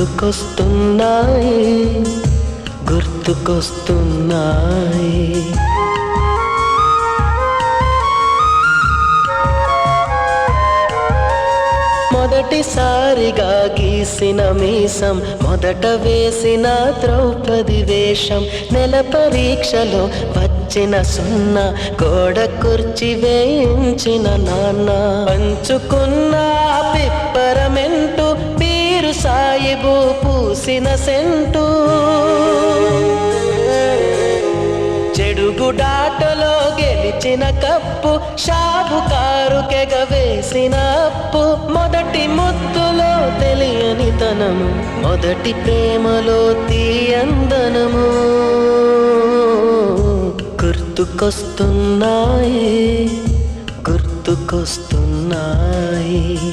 గుర్తుకొస్తున్నాయి గుర్తుకొస్తున్నాయి. మొదటిసారిగా గీసిన మీసం మొదట వేసిన ద్రౌపది వేషం నెల పరీక్షలో వచ్చిన సున్నా గోడ కుర్చి వేయించిన నాన్న. పంచుకున్న పిప్పరం పూసిన సెంటు. చెడుగుడాటలో గెలిచిన కప్పు షాబుకారు వేసిన అప్పు. మొదటి ముత్తులో తెలియని తనము మొదటి ప్రేమలో తీయందనము. గుర్తుకొస్తున్నాయి గుర్తుకొస్తున్నాయి.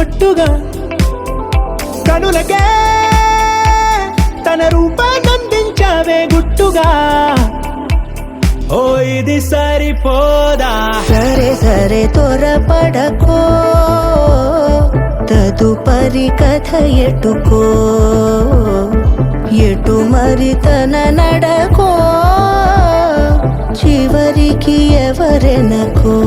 ఒట్టుగా కనులకే తన రూపాన్నందించావే గుట్టుగా. ఓ ఇది సరిపోదా? సరే సరే త్వరపడకో. తదుపరి కథ ఎటుకో. ఎటు మరి తన నడకో? చివరికి ఎవరెనకో?